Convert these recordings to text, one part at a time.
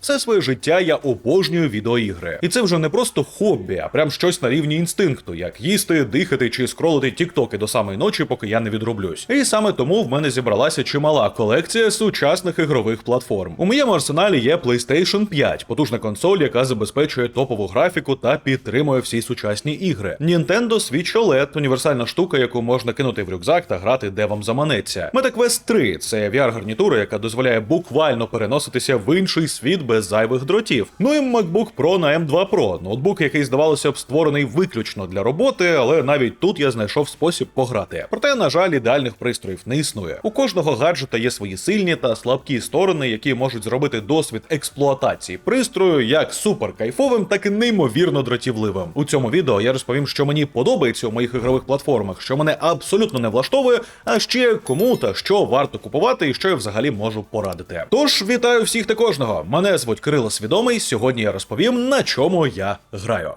Все своє життя я обожнюю відеоігри. І це вже не просто хобі, а прям щось на рівні інстинкту, як їсти, дихати чи скролити тіктоки до самої ночі, поки я не відроблюсь. І саме тому в мене зібралася чимала колекція сучасних ігрових платформ. У моєму арсеналі є PlayStation 5, потужна консоль, яка забезпечує топову графіку та підтримує всі сучасні ігри. Nintendo Switch OLED – універсальна штука, яку можна кинути в рюкзак та грати де вам заманеться. MetaQuest 3 – це VR-гарнітура, яка дозволяє буквально переноситися в інший світ без зайвих дротів. Ну і MacBook Pro на M2 Pro, ноутбук, який здавалося б створений виключно для роботи, але навіть тут я знайшов спосіб пограти. Проте, на жаль, ідеальних пристроїв не існує. У кожного гаджета є свої сильні та слабкі сторони, які можуть зробити досвід експлуатації пристрою як супер кайфовим, так і неймовірно дратівливим. У цьому відео я розповім, що мені подобається у моїх ігрових платформах, що мене абсолютно не влаштовує, а ще кому та що варто купувати і що я взагалі можу порадити. Тож вітаю всіх та кожного. Мене звуть Кирило Свідомий. Сьогодні я розповім, на чому я граю.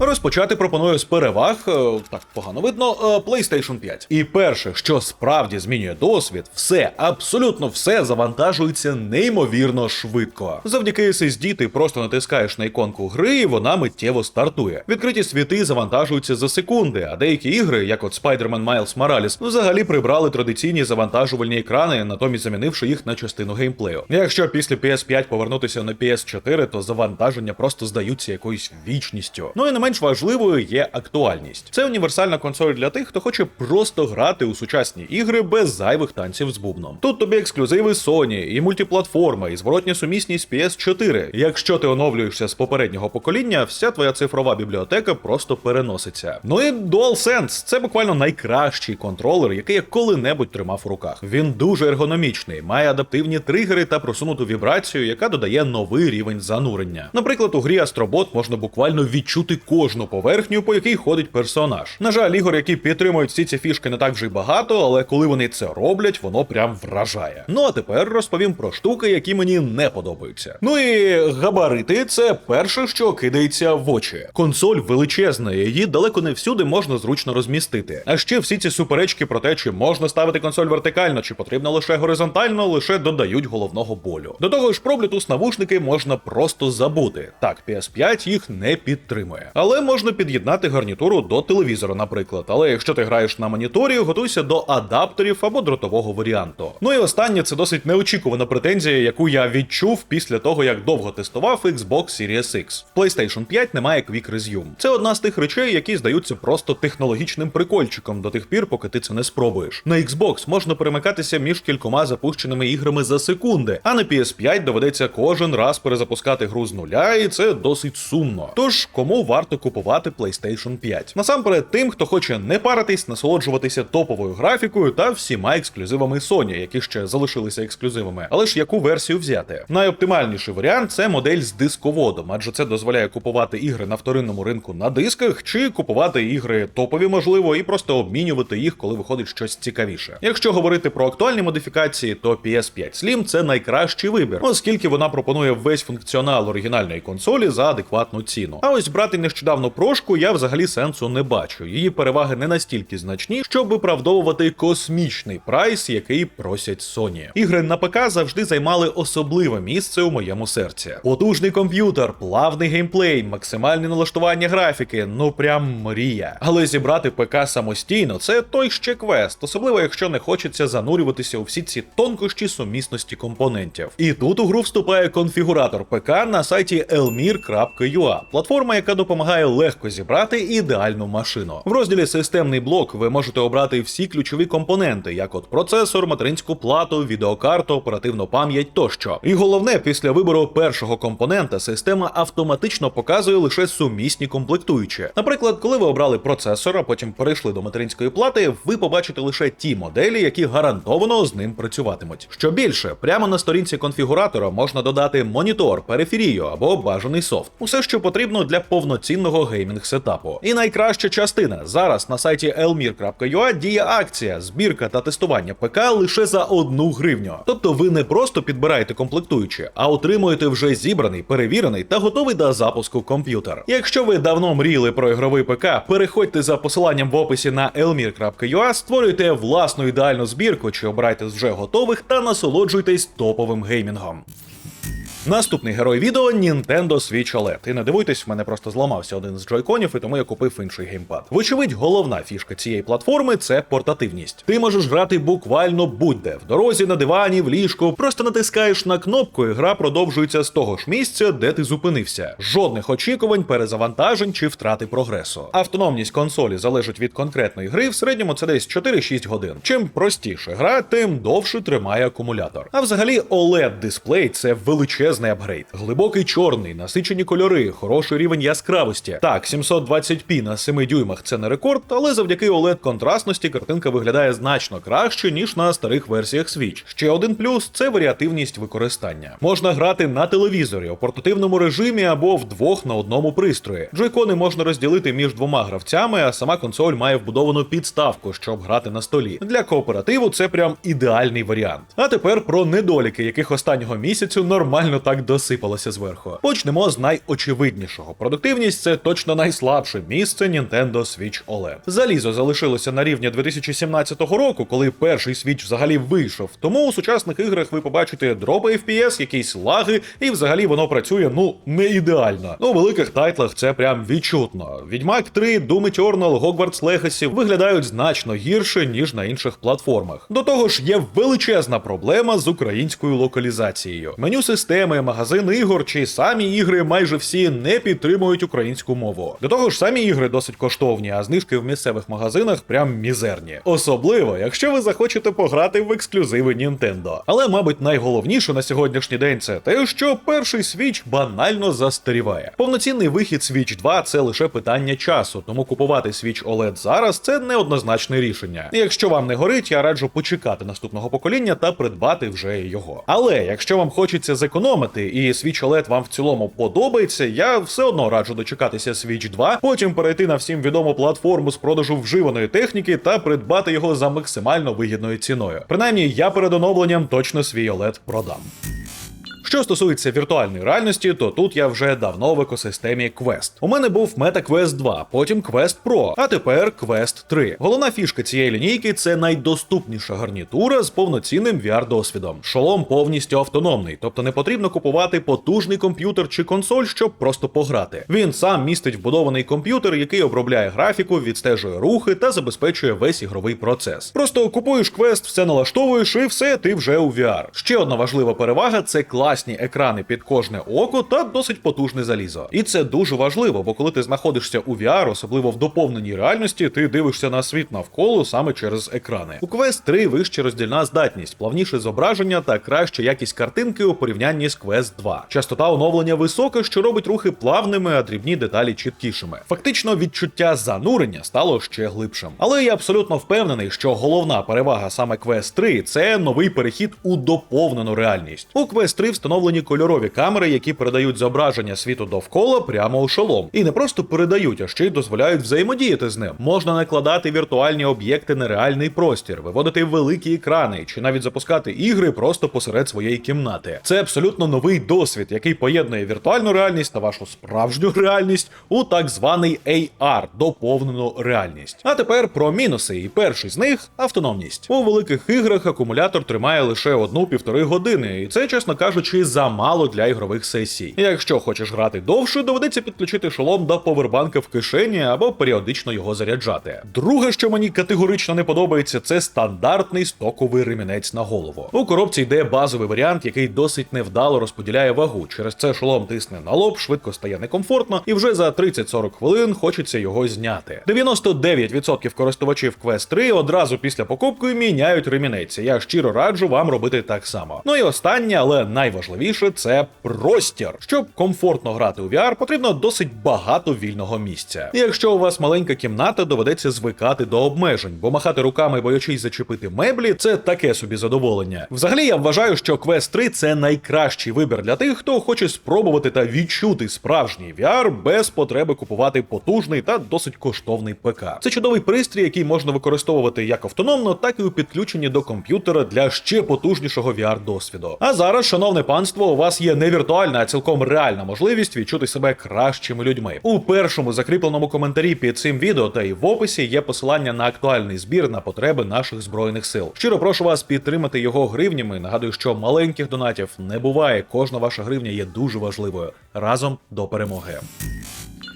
Розпочати пропоную з переваг, е, так погано видно, е, PlayStation 5. І перше, що справді змінює досвід, все, абсолютно все завантажується неймовірно швидко. Завдяки SSD ти просто натискаєш на іконку гри, і вона миттєво стартує. Відкриті світи завантажуються за секунди, а деякі ігри, як от Spider-Man Miles Morales, взагалі прибрали традиційні завантажувальні екрани, натомість замінивши їх на частину геймплею. Якщо після PS5 повернутися на PS4, то завантаження просто здаються якоюсь вічністю. Ну і не менш важливою є актуальність. Це універсальна консоль для тих, хто хоче просто грати у сучасні ігри без зайвих танців з бубном. Тут тобі ексклюзиви Sony, і мультиплатформа, і зворотня сумісність PS4. Якщо ти оновлюєшся з попереднього покоління, вся твоя цифрова бібліотека просто переноситься. Ну і DualSense – це буквально найкращий контролер, який я коли-небудь тримав у руках. Він дуже ергономічний, має адаптивні тригери та просунуту вібрацію, яка додає новий рівень занурення. Наприклад, у грі Астробот можна буквально відчути кожну поверхню, по якій ходить персонаж. На жаль, ігор, які підтримують всі ці фішки, не так вже й багато, але коли вони це роблять, воно прям вражає. Ну а тепер розповім про штуки, які мені не подобаються. Ну і габарити це перше, що кидається в очі. Консоль величезна, її далеко не всюди можна зручно розмістити. А ще всі ці суперечки про те, чи можна ставити консоль вертикально, чи потрібно лише горизонтально, лише додають головного болю. До того ж, про Bluetooth навушники можна просто забути. Так, PS5 їх не підтримує. Але можна під'єднати гарнітуру до телевізора, наприклад. Але якщо ти граєш на моніторі, готуйся до адаптерів або дротового варіанту. Ну і останнє це досить неочікувана претензія, яку я відчув після того, як довго тестував Xbox Series X. В PlayStation 5 немає Quick Resume. Це одна з тих речей, які здаються просто технологічним прикольчиком до тих пір, поки ти це не спробуєш. На Xbox можна перемикатися між кількома запущеними іграми за секунди, а на PS5 доведеться кожен раз перезапускати гру з нуля, і це досить сумно. Тож кому варто купувати PlayStation 5? Насамперед, тим, хто хоче не паритись, насолоджуватися топовою графікою та всіма ексклюзивами Sony, які ще залишилися ексклюзивами. Але ж яку версію взяти? Найоптимальніший варіант це модель з дисководом, адже це дозволяє купувати ігри на вторинному ринку на дисках, чи купувати ігри топові, можливо, і просто обмінювати їх, коли виходить щось цікавіше. Якщо говорити про актуальні модифікації, то PS5 Slim це найкращий вибір, оскільки вона пропонує весь функціонал оригінальної консолі за адекватну ціну. А ось брати нещодавно прошку я взагалі сенсу не бачу. Її переваги не настільки значні, щоб виправдовувати космічний прайс, який просять Sony. Ігри на ПК завжди займали особливе місце у моєму серці. Потужний комп'ютер, плавний геймплей, максимальне налаштування графіки, ну прям мрія. Але зібрати ПК самостійно це той ще квест, особливо якщо не хочеться занурюватися у всі ці тонкощі сумісності компонентів. І тут у гру вступає конфігуратор ПК на сайті elmir.ua, платформа, яка допомагає легко зібрати ідеальну машину. В розділі Системний блок ви можете обрати всі ключові компоненти, як от процесор, материнську плату, відеокарту, оперативну пам'ять тощо. І головне, після вибору першого компонента система автоматично показує лише сумісні комплектуючі. Наприклад, коли ви обрали процесор, а потім перейшли до материнської плати, ви побачите лише ті моделі, які гарантовано з ним працюватимуть. Що більше, прямо на сторінці конфігуратора можна додати монітор, периферію або бажаний софт. Усе, що потрібно для повноцінного повноцінного геймінг сетапу. І найкраща частина зараз на сайті elmir.ua діє акція, збірка та тестування ПК лише за одну гривню. Тобто ви не просто підбираєте комплектуючі, а отримуєте вже зібраний, перевірений та готовий до запуску комп'ютер. Якщо ви давно мріяли про ігровий ПК, переходьте за посиланням в описі на elmir.ua, створюйте власну ідеальну збірку чи обирайте з вже готових та насолоджуйтесь топовим геймінгом. Наступний герой відео Nintendo Switch OLED. І не дивуйтесь, в мене просто зламався один з джойконів, і тому я купив інший геймпад. Вочевидь, головна фішка цієї платформи це портативність. Ти можеш грати буквально будь-де в дорозі, на дивані, в ліжку. Просто натискаєш на кнопку, і гра продовжується з того ж місця, де ти зупинився. Жодних очікувань, перезавантажень чи втрати прогресу. Автономність консолі залежить від конкретної гри. В середньому це десь 4-6 годин. Чим простіше гра, тим довше тримає акумулятор. А взагалі, oled дисплей це величезний апгрейд. Глибокий чорний, насичені кольори, хороший рівень яскравості. Так, 720p на 7 дюймах це не рекорд, але завдяки oled контрастності картинка виглядає значно краще, ніж на старих версіях Switch. Ще один плюс це варіативність використання. Можна грати на телевізорі у портативному режимі або вдвох на одному пристрої. Джойкони можна розділити між двома гравцями, а сама консоль має вбудовану підставку, щоб грати на столі. Для кооперативу це прям ідеальний варіант. А тепер про недоліки, яких останнього місяцю нормально так досипалося зверху. Почнемо з найочевиднішого. Продуктивність це точно найслабше місце Nintendo Switch OLED. Залізо залишилося на рівні 2017 року, коли перший Switch взагалі вийшов. Тому у сучасних іграх ви побачите дропи FPS, якісь лаги, і взагалі воно працює ну не ідеально. Ну, у великих тайтлах це прям відчутно. Відьмак 3, Doom Eternal, Hogwarts Legacy виглядають значно гірше, ніж на інших платформах. До того ж, є величезна проблема з українською локалізацією. Меню системи, магазин ігор чи самі ігри майже всі не підтримують українську мову. До того ж, самі ігри досить коштовні, а знижки в місцевих магазинах прям мізерні. Особливо, якщо ви захочете пограти в ексклюзиви Nintendo. Але, мабуть, найголовніше на сьогоднішній день це те, що перший Switch банально застаріває. Повноцінний вихід Switch 2 це лише питання часу, тому купувати Switch OLED зараз це неоднозначне рішення. І Якщо вам не горить, я раджу почекати наступного покоління та придбати вже його. Але якщо вам хочеться зекономити і Switch OLED вам в цілому подобається, я все одно раджу дочекатися Switch 2, потім перейти на всім відому платформу з продажу вживаної техніки та придбати його за максимально вигідною ціною. Принаймні, я перед оновленням точно свій OLED продам. Що стосується віртуальної реальності, то тут я вже давно в екосистемі Quest. У мене був Meta Quest 2, потім Quest Pro, а тепер Quest 3. Головна фішка цієї лінійки це найдоступніша гарнітура з повноцінним VR-досвідом. Шолом повністю автономний, тобто не потрібно купувати потужний комп'ютер чи консоль, щоб просто пограти. Він сам містить вбудований комп'ютер, який обробляє графіку, відстежує рухи та забезпечує весь ігровий процес. Просто купуєш Quest, все налаштовуєш і все, ти вже у VR. Ще одна важлива перевага це класні екрани під кожне око та досить потужне залізо. І це дуже важливо, бо коли ти знаходишся у VR, особливо в доповненій реальності, ти дивишся на світ навколо саме через екрани. У Quest 3 вища роздільна здатність, плавніше зображення та краща якість картинки у порівнянні з Quest 2. Частота оновлення висока, що робить рухи плавними, а дрібні деталі чіткішими. Фактично, відчуття занурення стало ще глибшим. Але я абсолютно впевнений, що головна перевага саме Quest 3 це новий перехід у доповнену реальність. У Quest 3 встановлені кольорові камери, які передають зображення світу довкола прямо у шолом. І не просто передають, а ще й дозволяють взаємодіяти з ним. Можна накладати віртуальні об'єкти на реальний простір, виводити великі екрани чи навіть запускати ігри просто посеред своєї кімнати. Це абсолютно новий досвід, який поєднує віртуальну реальність та вашу справжню реальність у так званий AR доповнену реальність. А тепер про мінуси. І перший з них автономність. У великих іграх акумулятор тримає лише одну-півтори години, і це, чесно кажучи, замало для ігрових сесій. Якщо хочеш грати довше, доведеться підключити шолом до повербанка в кишені або періодично його заряджати. Друге, що мені категорично не подобається, це стандартний стоковий ремінець на голову. У коробці йде базовий варіант, який досить невдало розподіляє вагу. Через це шолом тисне на лоб, швидко стає некомфортно, і вже за 30-40 хвилин хочеться його зняти. 99% користувачів Quest 3 одразу після покупки міняють ремінець. Я щиро раджу вам робити так само. Ну і останнє, але найважливіше найважливіше це простір. Щоб комфортно грати у VR, потрібно досить багато вільного місця. І якщо у вас маленька кімната, доведеться звикати до обмежень, бо махати руками, боячись зачепити меблі, це таке собі задоволення. Взагалі, я вважаю, що Quest 3 це найкращий вибір для тих, хто хоче спробувати та відчути справжній VR без потреби купувати потужний та досить коштовний ПК. Це чудовий пристрій, який можна використовувати як автономно, так і у підключенні до комп'ютера для ще потужнішого VR досвіду. А зараз, шановне панство, у вас є не віртуальна, а цілком реальна можливість відчути себе кращими людьми. У першому закріпленому коментарі під цим відео та й в описі є посилання на актуальний збір на потреби наших збройних сил. Щиро прошу вас підтримати його гривнями. Нагадую, що маленьких донатів не буває. Кожна ваша гривня є дуже важливою. Разом до перемоги.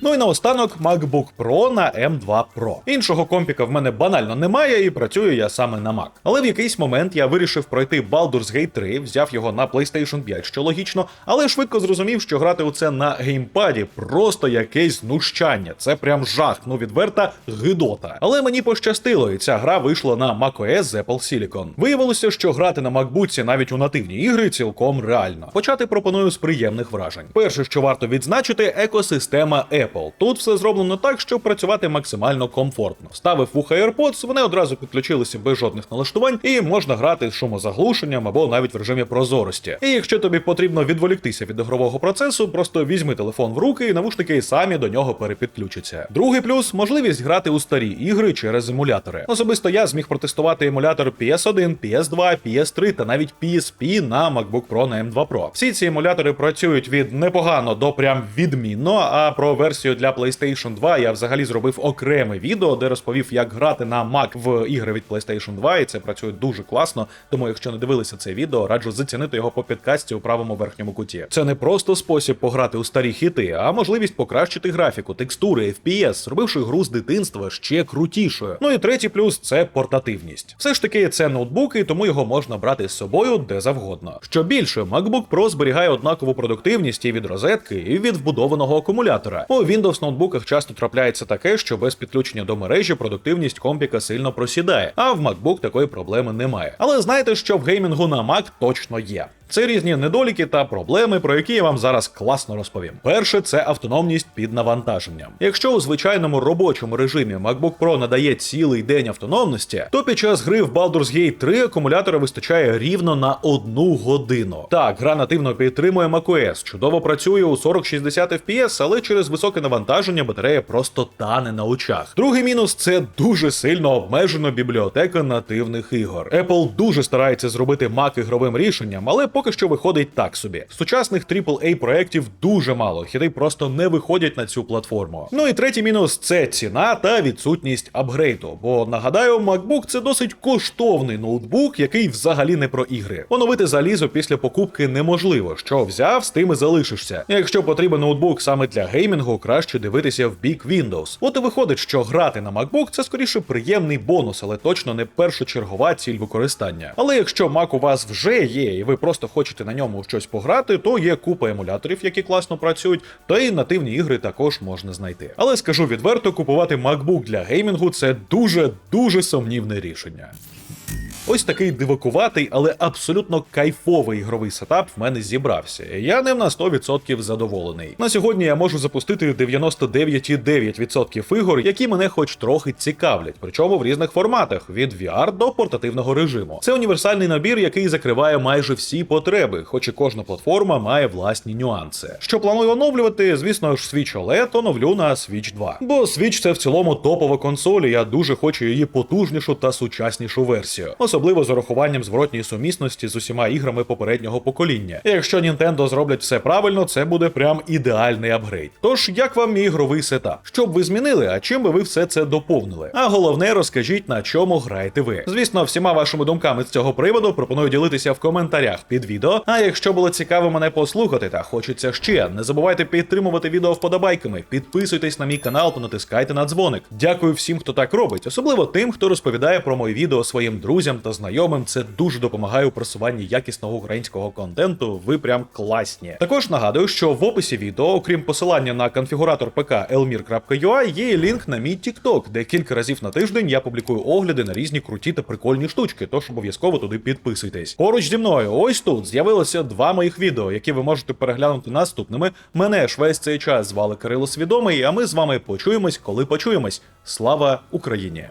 Ну і наостанок MacBook Pro на M2 Pro. Іншого компіка в мене банально немає, і працюю я саме на Mac. Але в якийсь момент я вирішив пройти Baldur's Gate 3, взяв його на PlayStation 5, що логічно, але швидко зрозумів, що грати у це на геймпаді просто якесь знущання. Це прям жах, ну відверта гидота. Але мені пощастило, і ця гра вийшла на macOS з Apple Silicon. Виявилося, що грати на MacBook навіть у нативні ігри цілком реально. Почати пропоную з приємних вражень. Перше, що варто відзначити, екосистема Apple. Тут все зроблено так, щоб працювати максимально комфортно. Ставив вуха AirPods, вони одразу підключилися без жодних налаштувань, і можна грати з шумозаглушенням або навіть в режимі прозорості. І якщо тобі потрібно відволіктися від ігрового процесу, просто візьми телефон в руки, і навушники самі до нього перепідключаться. Другий плюс можливість грати у старі ігри через емулятори. Особисто я зміг протестувати емулятор PS1, PS2, PS3 та навіть PSP на MacBook Pro на M2 Pro. Всі ці емулятори працюють від непогано до прям відмінно. А про версію для PlayStation 2 я взагалі зробив окреме відео, де розповів, як грати на Mac в ігри від PlayStation 2, і це працює дуже класно. Тому, якщо не дивилися це відео, раджу зацінити його по підкасті у правому верхньому куті. Це не просто спосіб пограти у старі хіти, а можливість покращити графіку, текстури, FPS, зробивши гру з дитинства ще крутішою. Ну і третій плюс це портативність. Все ж таки, це ноутбуки, тому його можна брати з собою де завгодно. Що більше, MacBook Pro зберігає однакову продуктивність і від розетки, і від вбудованого акумулятора. У Windows ноутбуках часто трапляється таке, що без підключення до мережі продуктивність компіка сильно просідає, а в MacBook такої проблеми немає. Але знаєте, що в геймінгу на Mac точно є. Це різні недоліки та проблеми, про які я вам зараз класно розповім. Перше це автономність під навантаженням. Якщо у звичайному робочому режимі MacBook Pro надає цілий день автономності, то під час гри в Baldur's Gate 3 акумулятора вистачає рівно на одну годину. Так, гра нативно підтримує macOS, чудово працює у 40-60 FPS, але через високе навантаження батарея просто тане на очах. Другий мінус це дуже сильно обмежена бібліотека нативних ігор. Apple дуже старається зробити Mac ігровим рішенням, але що виходить так собі. Сучасних AAA проєктів дуже мало, хіти просто не виходять на цю платформу. Ну і третій мінус це ціна та відсутність апгрейду. Бо нагадаю, MacBook це досить коштовний ноутбук, який взагалі не про ігри. Оновити залізо після покупки неможливо. Що взяв, з тим і залишишся. Якщо потрібен ноутбук саме для геймінгу, краще дивитися в бік Windows. От і виходить, що грати на MacBook це скоріше приємний бонус, але точно не першочергова ціль використання. Але якщо Mac у вас вже є, і ви просто хочете на ньому щось пограти, то є купа емуляторів, які класно працюють, та й нативні ігри також можна знайти. Але скажу відверто, купувати MacBook для геймінгу це дуже дуже сумнівне рішення. Ось такий дивакуватий, але абсолютно кайфовий ігровий сетап в мене зібрався. Я ним на 100% задоволений. На сьогодні я можу запустити 99,9% ігор, які мене хоч трохи цікавлять, причому в різних форматах від VR до портативного режиму. Це універсальний набір, який закриває майже всі потреби, хоч і кожна платформа має власні нюанси. Що планую оновлювати, звісно ж, Switch OLED оновлю на Switch 2. Бо Switch це в цілому топова консоль, і я дуже хочу її потужнішу та сучаснішу версію особливо з урахуванням зворотньої сумісності з усіма іграми попереднього покоління. І якщо Nintendo зроблять все правильно, це буде прям ідеальний апгрейд. Тож, як вам мій ігровий сетап? Що б ви змінили, а чим би ви все це доповнили? А головне, розкажіть, на чому граєте ви. Звісно, всіма вашими думками з цього приводу пропоную ділитися в коментарях під відео. А якщо було цікаво мене послухати та хочеться ще, не забувайте підтримувати відео вподобайками, підписуйтесь на мій канал та натискайте на дзвоник. Дякую всім, хто так робить, особливо тим, хто розповідає про мої відео своїм друзям та знайомим. Це дуже допомагає у просуванні якісного українського контенту. Ви прям класні. Також нагадую, що в описі відео, окрім посилання на конфігуратор ПК elmir.ua, є лінк на мій TikTok, де кілька разів на тиждень я публікую огляди на різні круті та прикольні штучки. Тож обов'язково туди підписуйтесь. Поруч зі мною, ось тут з'явилося два моїх відео, які ви можете переглянути наступними. Мене ж весь цей час звали Кирило Свідомий, а ми з вами почуємось, коли почуємось. Слава Україні!